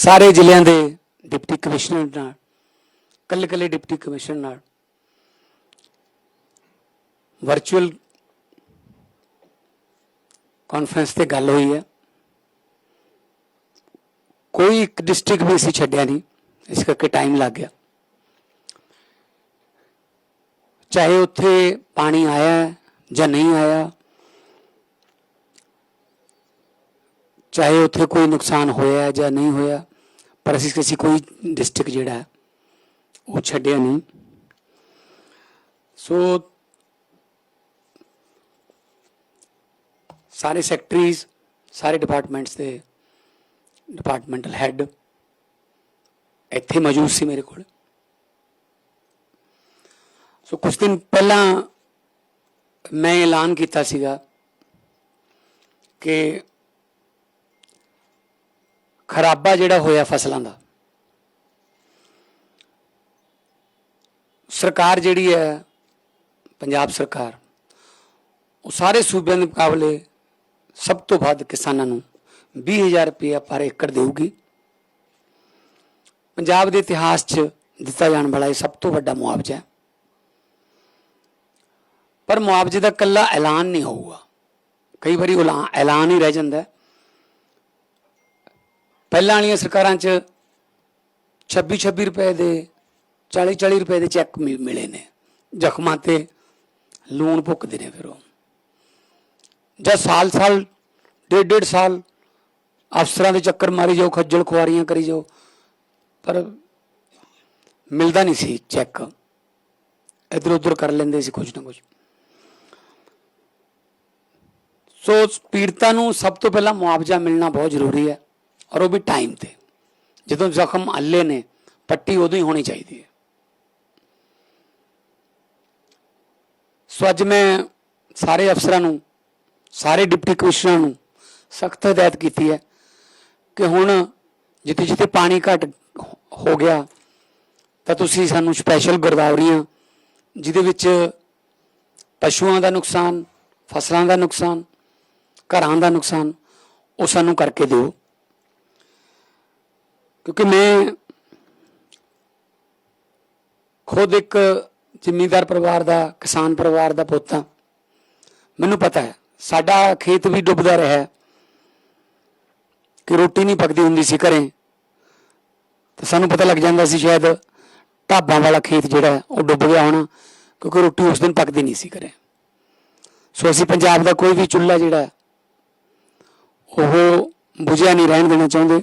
ਸਾਰੇ ਜ਼ਿਲ੍ਹਿਆਂ ਦੇ ਡਿਪਟੀ ਕਮਿਸ਼ਨਰ ਨਾਲ ਕੱਲੇ ਕੱਲੇ ਡਿਪਟੀ ਕਮਿਸ਼ਨਰ ਨਾਲ, ਵਰਚੁਅਲ ਕਾਨਫਰੰਸ ਤੇ ਗੱਲ ਹੋਈ ਹੈ। ਕੋਈ ਇੱਕ ਡਿਸਟ੍ਰਿਕਟ ਵੀ ਅਸੀਂ ਛੱਡਿਆ ਨਹੀਂ, ਇਸ ਕਰਕੇ ਟਾਈਮ ਲੱਗ ਗਿਆ। ਚਾਹੇ ਉੱਥੇ ਪਾਣੀ ਆਇਆ ਜਾਂ ਨਹੀਂ ਆਇਆ ਚਾਹੇ ਉੱਥੇ ਕੋਈ ਨੁਕਸਾਨ ਹੋਇਆ ਜਾਂ ਨਹੀਂ ਹੋਇਆ, ਪਰ ਅਸੀਂ ਕਿਸੇ ਕੋਈ ਡਿਸਟ੍ਰਿਕਟ ਜਿਹੜਾ ਉਹ ਛੱਡਿਆ ਨਹੀਂ। ਸੋ ਸਾਰੇ ਸੈਕਟਰੀਜ਼ ਸਾਰੇ ਡਿਪਾਰਟਮੈਂਟਸ ਦੇ ਡਿਪਾਰਟਮੈਂਟਲ ਹੈੱਡ ਇੱਥੇ ਮੌਜੂਦ ਸੀ ਮੇਰੇ ਕੋਲ। ਸੋ ਕੁਝ ਦਿਨ ਪਹਿਲਾਂ ਮੈਂ ਐਲਾਨ ਕੀਤਾ ਸੀਗਾ ਕਿ ਖਰਾਬਾ ਜਿਹੜਾ ਹੋਇਆ ਫਸਲਾਂ ਦਾ। ਸਰਕਾਰ ਜਿਹੜੀ ਹੈ, ਪੰਜਾਬ ਸਰਕਾਰ, ਉਹ ਸਾਰੇ ਸੂਬਿਆਂ ਦੇ ਮੁਕਾਬਲੇ ਸਭ ਤੋਂ ਵੱਧ ਕਿਸਾਨਾਂ ਨੂੰ 20000 ਰੁਪਏ ਪਰ ਏਕੜ ਦੇਊਗੀ। ਪੰਜਾਬ ਦੇ ਇਤਿਹਾਸ 'ਚ ਦਿੱਤਾ ਜਾਣ ਵਾਲਾ ਇਹ ਸਭ ਤੋਂ ਵੱਡਾ ਮੁਆਵਜ਼ਾ ਹੈ। ਪਰ ਮੁਆਵਜ਼ੇ ਦਾ ਕੱਲਾ ਐਲਾਨ ਨਹੀਂ ਹੋਊਗਾ। ਕਈ ਵਾਰੀ ਐਲਾਨ ਹੀ ਰਹਿ ਜਾਂਦਾ ਹੈ। ਪਹਿਲਾਂ ਵਾਲੀਆਂ ਸਰਕਾਰਾਂ 'ਚ 26 26 ਰੁਪਏ ਦੇ 40 40 ਰੁਪਏ ਦੇ ਚੈੱਕ ਮਿ- ਮਿਲੇ ਨੇ। ਜ਼ਖਮਾਂ ਤੇ ਲੂਣ ਭੁੱਕਦੇ ਨੇ ਫਿਰ ਉਹ। ਜਾਂ ਸਾਲ ਸਾਲ ਡੇਢ ਡੇਢ ਸਾਲ ਅਫਸਰਾਂ ਦੇ ਚੱਕਰ ਮਾਰੀ ਜਾਓ, ਖੱਜਲ ਖੁਆਰੀਆਂ ਕਰੀ ਜਾਓ, ਪਰ ਮਿਲਦਾ ਨਹੀਂ ਸੀ ਚੈੱਕ। ਇਧਰ ਉਧਰ ਕਰ ਲੈਂਦੇ ਸੀ ਕੁਝ ਨਾ ਕੁਝ ਸੋ ਪੀੜਤਾਂ ਨੂੰ ਸਭ ਤੋਂ ਪਹਿਲਾਂ ਮੁਆਵਜ਼ਾ ਮਿਲਣਾ ਬਹੁਤ ਜ਼ਰੂਰੀ ਹੈ। ਔਰ ਉਹ ਵੀ ਟਾਈਮ ਤੇ। ਜਦੋਂ ਜ਼ਖਮ ਅੱਲੇ ਨੇ, ਪੱਟੀ ਉਦੋਂ ਹੀ ਹੋਣੀ ਚਾਹੀਦੀ ਹੈ। ਸੋ ਅੱਜ ਮੈਂ ਸਾਰੇ ਅਫਸਰਾਂ ਨੂੰ, ਸਾਰੇ ਡਿਪਟੀ ਕਮਿਸ਼ਨਰਾਂ ਨੂੰ ਸਖਤ ਹਦਾਇਤ ਕੀਤੀ ਹੈ ਕਿ ਹੁਣ ਜਿੱਥੇ ਜਿੱਥੇ ਪਾਣੀ ਘਟ ਹੋ ਗਿਆ, ਤਾਂ ਤੁਸੀਂ ਸਾਨੂੰ ਸਪੈਸ਼ਲ ਗਰਦਾਵਰੀਆਂ ਜਿਹਦੇ ਵਿੱਚ ਪਸ਼ੂਆਂ ਦਾ ਨੁਕਸਾਨ, ਫਸਲਾਂ ਦਾ ਨੁਕਸਾਨ, ਘਰਾਂ ਦਾ ਨੁਕਸਾਨ, ਉਹ ਸਾਨੂੰ ਕਰਕੇ ਦਿਓ। ਕਿਉਂਕਿ ਮੈਂ ਖੁਦ ਇੱਕ ਜ਼ਿਮੀਂਦਾਰ ਪਰਿਵਾਰ ਦਾ, ਕਿਸਾਨ ਪਰਿਵਾਰ ਦਾ ਪੁੱਤ ਹਾਂ। ਮੈਨੂੰ ਪਤਾ ਹੈ, ਸਾਡਾ ਖੇਤ ਵੀ ਡੁੱਬਦਾ ਰਿਹਾ ਹੈ ਕਿ ਰੋਟੀ ਨਹੀਂ ਪੱਕਦੀ ਹੁੰਦੀ ਸੀ ਘਰੇ। ਤੇ ਸਾਨੂੰ ਪਤਾ ਲੱਗ ਜਾਂਦਾ ਸੀ ਸ਼ਾਇਦ ਢਾਬਾਂ ਵਾਲਾ ਖੇਤ ਜਿਹੜਾ ਉਹ ਡੁੱਬ ਗਿਆ ਹੋਣਾ, ਕਿਉਂਕਿ ਰੋਟੀ ਉਸ ਦਿਨ ਪੱਕਦੀ ਨਹੀਂ ਸੀ ਘਰੇ। ਸੋ ਅਸੀਂ ਪੰਜਾਬ ਦਾ ਕੋਈ ਵੀ ਚੁੱਲ੍ਹਾ ਜਿਹੜਾ ਉਹ ਬੁਝਿਆ ਨਹੀਂ, ਰਹਿਣ ਦੇਣਾ ਚਾਹੁੰਦੇ।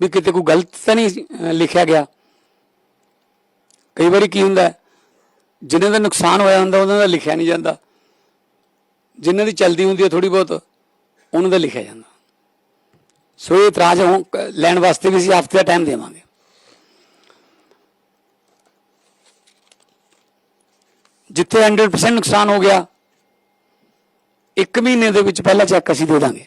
ਵੀ ਕਿਤੇ ਕੋਈ ਗਲਤ ਤਾਂ ਨਹੀਂ ਲਿਖਿਆ ਗਿਆ। ਕਈ ਵਾਰੀ ਕੀ ਹੁੰਦਾ ਹੈ, ਜਿਨ੍ਹਾਂ ਦਾ ਨੁਕਸਾਨ ਹੋਇਆ ਹੁੰਦਾ ਉਹਨਾਂ ਦਾ ਲਿਖਿਆ ਨਹੀਂ ਜਾਂਦਾ। ਜਿਨ੍ਹਾਂ ਦੀ ਚਲਦੀ ਹੁੰਦੀ ਹੈ ਥੋੜੀ ਬਹੁਤ ਉਹਨਾਂ ਦਾ ਲਿਖਿਆ ਜਾਂਦਾ। ਸੋ ਇਹ ਇਤਰਾਜ਼ ਹੋ- ਲੈਣ ਵਾਸਤੇ ਵੀ ਅਸੀਂ ਹਫ਼ਤੇ ਦਾ ਟਾਈਮ ਦੇਵਾਂਗੇ। ਜਿੱਥੇ 100% ਨੁਕਸਾਨ ਹੋ ਗਿਆ ਇੱਕ ਮਹੀਨੇ ਦੇ ਵਿੱਚ ਪਹਿਲਾ ਚੈੱਕ ਅਸੀਂ ਦੇ ਦਾਂਗੇ।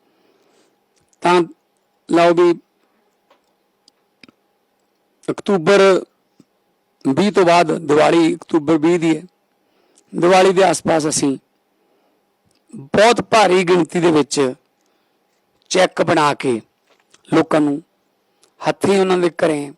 ਤਾਂ ਲਓ ਵੀ ਅਕਤੂਬਰ 20 ਤੋਂ ਬਾਅਦ ਦੀਵਾਲੀ ਅਕਤੂਬਰ 20 ਦੀ ਹੈ। ਦੀਵਾਲੀ ਦੇ ਆਸ-ਪਾਸ ਅਸੀਂ ਬਹੁਤ ਭਾਰੀ ਗਿਣਤੀ ਦੇ ਵਿੱਚ ਚੈੱਕ ਬਣਾ ਕੇ ਲੋਕਾਂ ਨੂੰ ਹੱਥੀਂ ਉਹਨਾਂ ਦੇ ਘਰੇ